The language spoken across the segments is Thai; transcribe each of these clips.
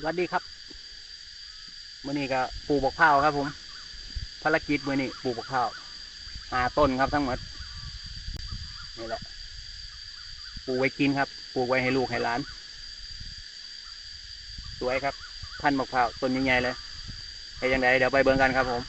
สวัสดีครับมื่อนี้ก็ปลูกบักพร้าวครับ ผม ภารกิจมื่อนี้ปลูกบักพร้าวหาต้นครับทั้งหมดนี่แหละปลูกไว้กินครับปลูกไว้ให้ลูกให้หลาน สวยครับ พันบักพร้าวต้นใหญ่ๆเลยไปยังไงเดี๋ยวไปเบิ่งกันครับผม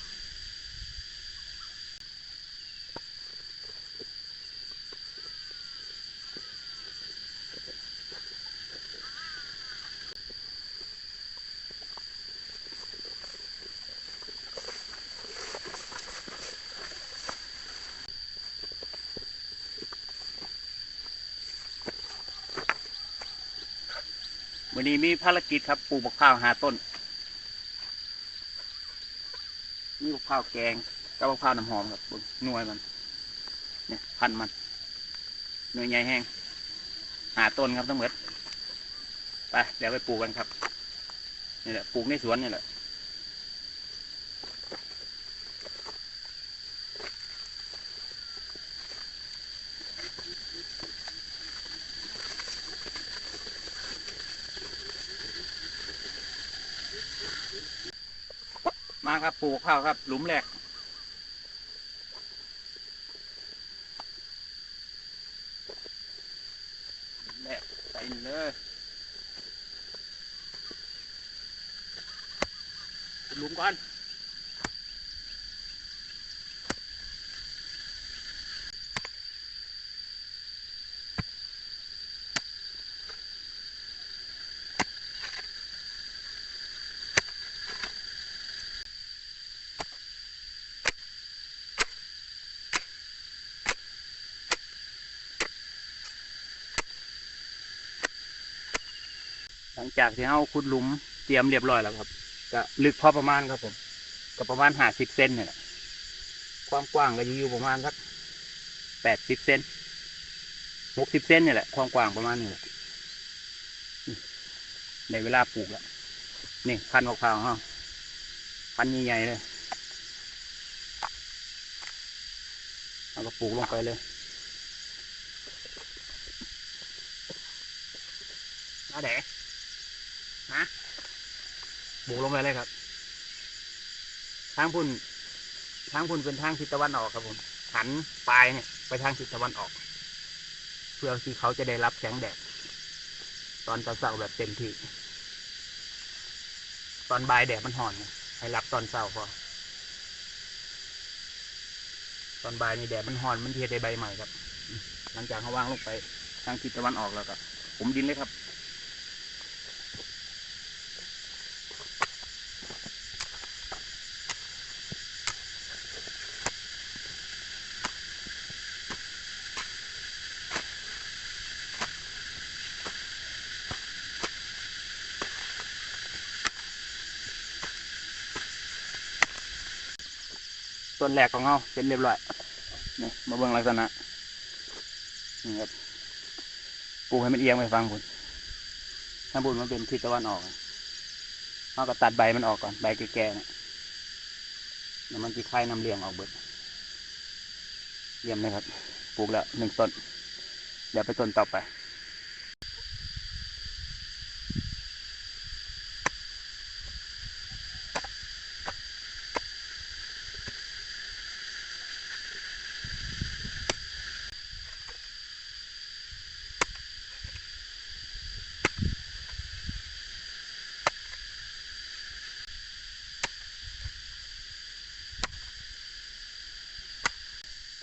วันนี้มีภารกิจครับปลูกบักพร้าวหาต้น นี่บักพร้าวแกงกับบักพร้าวน้ำหอมครับบนหน่วยมัน เนี่ยพันมันหน่วยใหญ่แห้งหาต้นครับทั้งหมดไปเดี๋ยวไปปลูกกันครับนี่แหละปลูกในสวนนี่แหละ ครับปลูกข้าวครับ หลุมแรกแม่ใส่เลยหลุมก่อน หลังจากที่เราขุดหลุมเตรียมเรียบร้อยแล้วครับ ก็ลึกพอประมาณครับผมก็ประมาณห้าสิบเซนเนี่ยความกว้างก็อยู่ประมาณสักแปดสิบเซนหกสิบเซนเนี่ยแหละความกว้างประมาณนี้ในเวลาปลูกแล้วนี่พันธุ์มะพร้าวของเราพันใหญ่ๆเลยเราก็ปลูกลงไปเลยนาแดะนะปลูกลงไปเลยครับ ทางพุ่น ทางพุ่นเป็นทางทิศตะวันออกครับผม หันปลายเนี่ย ไปทางทิศตะวันออก เพื่อที่เขาจะได้รับแสงแดด ตอนเช้าแบบเต็มที่ ตอนบ่ายแดดมันห่อน ให้รับตอนเช้าพอ ตอนบ่ายนี่แดดมันห่อน มันเทียดใบใหม่ครับ หลังจากเขาวางลงไปทางทิศตะวันออกแล้วก็ผมดินเลยครับ ส่วนแรกของเราเสร็จเรียบร้อยนี่มาเบิ่งลักษณะนี่ครับปลูกให้มันเอียงไปฟังคุณถ้าบุญมันเป็นทิศตะวันออกเราก็ตัดใบมันออกก่อนใบแก่ๆเนี่ยแล้วมันจะคายน้ำเลี้ยงออกเบิดเยี่ยมเลยครับ ปลูกแล้วหนึ่งต้น เดี๋ยวไปต้นต่อไป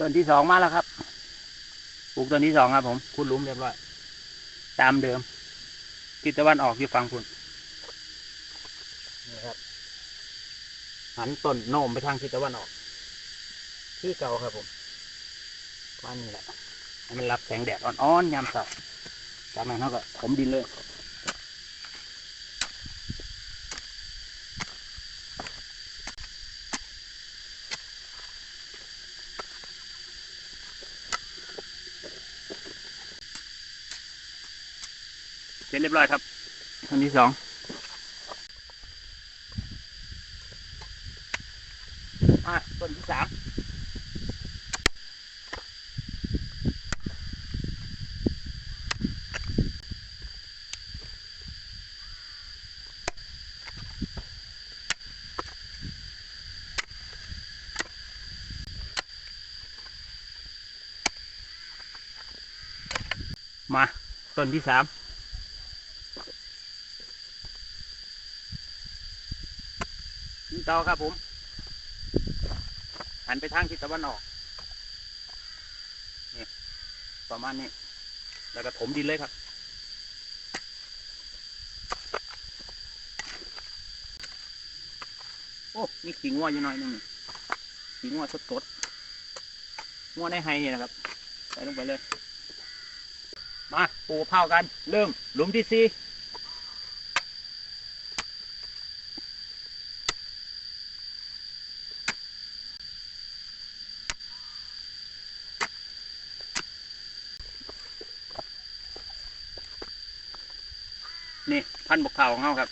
ต้นที่สองมาแล้วครับปลูกต้นที่สองครับ ผมขุดหลุมเรียบร้อย ตามเดิมทิศตะวันออกอยู่ฝั่งคุณนี่ครับหันต้นโน้มไปทางทิศตะวันออก ที่เก่าครับผมว่านี่แหละให้มันรับแสงแดดอ่อนๆยามเช้าจากนั้นเขาก็ผมดินเลย ร็จเรียบร้อยครับอันที่สองมาต้นที่สามมาต้นที่สาม นี่ต่อครับผมหันไปทางทิศตะวันออกนี่ประมาณนี้ แล้วก็ถมดินเลยครับ โอ้มีขี้งัวอยู่หน่อยหนึงขี้งัวสดๆงัวในไฮนี่นะครับใส่ลงไปเลย มาปูเผากัน เริ่มหลุมที่สี่ นี่พันบกข่าของเขาครับ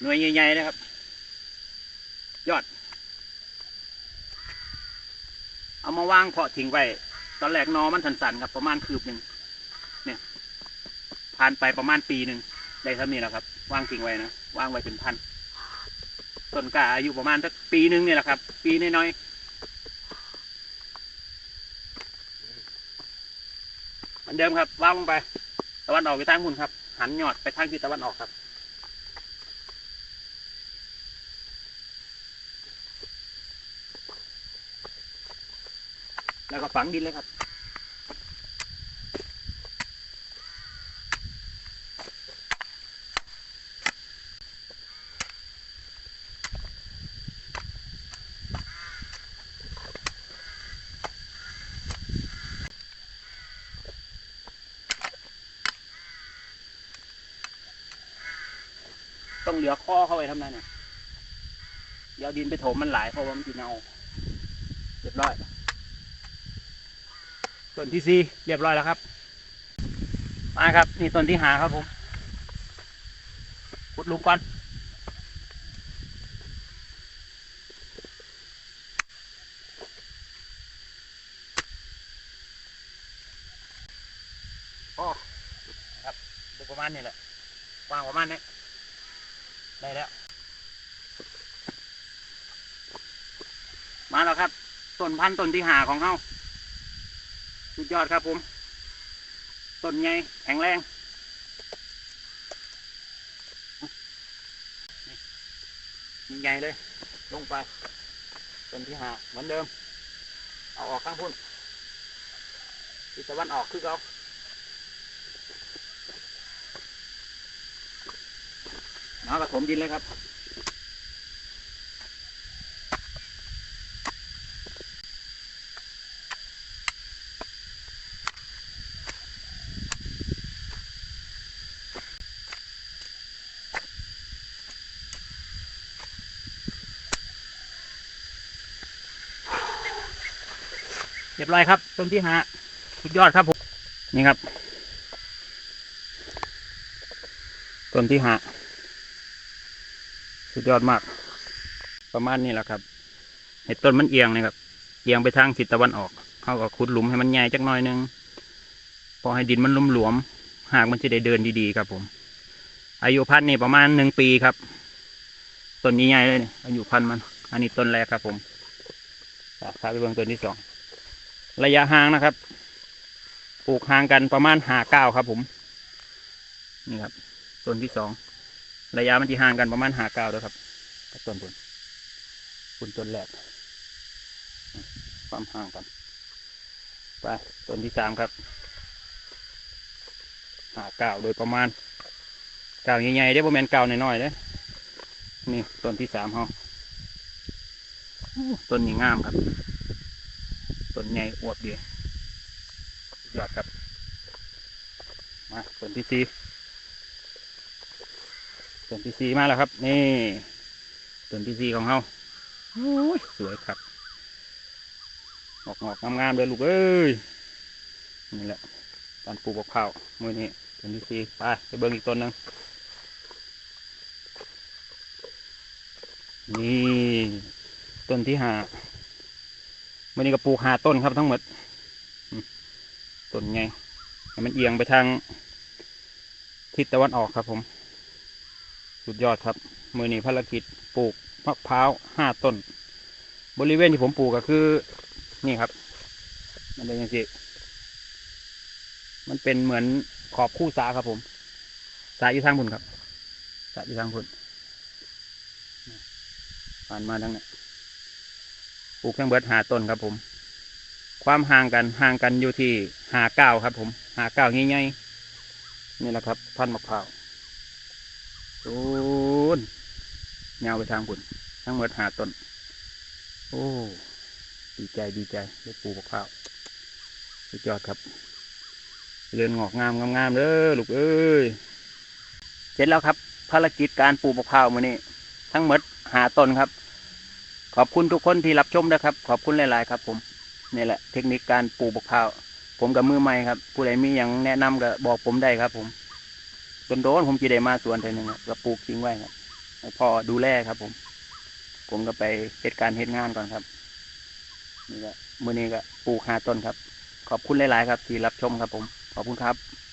หน่วยใหญ่ๆนะครับ ยอด เอามาวางเพาะทิ้งไว้ ตอนแรกนอมันสันๆครับประมาณคืบหนึ่งเนี่ยผ่านไปประมาณปีหนึ่งได้เท่านี้แหละครับ วางทิ้งไว้นะวางไว้เป็นพันต้นกาอายุประมาณสักปีหนึ่งนี่แหละครับ ปีน้อยๆเหมือนเดิมครับวางลงไปตะวันออกไปทางหุ่นครับ หันยอดไปทางทิศตะวันออกครับ แล้วก็ฝังดินเลยครับ ต้องเหลือข้อเข้าไปทำนั้นเนี่ยเดี๋ยวดินไปถมมันหลายเพราะว่ามันดินเอาเรียบร้อย ต้นที่สี่เรียบร้อยแล้วครับ มาครับ นี่ต้นที่หาครับผมขุดลุมก่อนโอ้ครับดูประมาณนี้แหละวางประมาณนี้ ได้แล้ว มาแล้วครับต้นพันธุ์ต้นที่หาของเขาสุดยอดครับผมต้นใหญ่แข็งแรงนี่ใหญ่เลย ลงไปต้นที่หาเหมือนเดิม เอาออกข้างพุ่นทิศตะวันออกคือเขา มากระถมดินเลยครับเรียบร้อยครับต้นที่หาสุดยอดครับผม นี่ครับ ต้นที่หา สุดยอดมาก ประมาณนี้แหละครับเห็ดต้นมันเอียงนะครับเอียงไปทางทิศตะวันออกเขาก็ขุดหลุมให้มันใหญ่จักหน่อยหนึงพอให้ดินมันลุ่มหลวมๆหากมันจะได้เดินดีๆครับ ผม อายุพันธุ์นี่ประมาณหนึ่งปีครับต้นใหญ่เลยนี่อายุพันธุ์มัน อันนี้ต้นแรกครับ ผมอะพาไปเบิ่งต้นที่สองระยะห่างนะครับปลูกห่างกันประมาณหาเก้าครับ ผม นี่ครับต้นที่สอง ระยะมันที่ห่างกันประมาณหาเก้าด้วยครับต้นผลผลต้นแรกความห่างกันไปต้นที่สามครับหาเก้าโดยประมาณเก้าใหญ่ๆได้ประมาณเก้าน้อยๆเลยนี่ต้นที่สามเขาต้นนี้งามครับต้นใหญ่อวบดียอดครับมาต้นที่สี่ ต้นที่สี่มาแล้วครับ นี่ต้นที่สี่ของเราโอ้ยสวยครับงอกงอกงามๆเลยลูกเอ้ยนี่แหละตอนปลูกมะพร้ามือนี้ต้นที่สี่ไปไปเบิ่งอีกต้นหนึ่งนี่ต้นที่ห้าวันนี้ก็ปลูกหาต้นครับทั้งหมดต้นไงให้มันเอียงไปทางทิศตะวันออกครับผม สุดยอดครับมือนี้ภารกิจปลูกมะพร้าวห้าต้น บริเวณที่ผมปลูกก็คือ นี่ครับ มันเป็นย่างนี้มันเป็นเหมือนขอบคู่สาครับผม สาอยู่ทางพุ่นครับ สาอยู่ทางพุ่นผ่านมาทางนี้ปลูกทั้งเบิดหาต้นครับผม ความห่างกันห่างกันอยู่ที่หาเก้าครับ ผมหาเก้าง่ายๆนี่แหละครับพันมะพร้าว โอ้นยาวไปทางพุ่นทั้งเบิดหาต้น โอ้ ดีใจดีใจได้ปลูกมะพร้าวสุดยอดครับเรือนงอกงามงามๆเด้อลูกเอ้ยเสร็จแล้วครับ ภารกิจการปลูกมะพร้าวมื้อนี้ ทั้งหมดหาต้นครับ ขอบคุณทุกคนที่รับชมนะครับ ขอบคุณหลาย ๆ ครับ ผมนี่แหละ เทคนิคการปลูกมะพร้าวผมกับมือใหม่ครับ ผู้ใดมีอย่างแนะนำก็บอกผมได้ครับ ผม โดนผมจีได้มาสวนเท่านึงครับก็ปลูกทิ้งไว้ครับพ่อดูแลครับ ผม ผมก็ไปเหตุการณ์เหตุงานก่อนครับนี่ก็มือนี้ก็ปลูกหาต้นครับ ขอบคุณหลาย ๆ ครับ ที่รับชมครับผม ขอบคุณครับ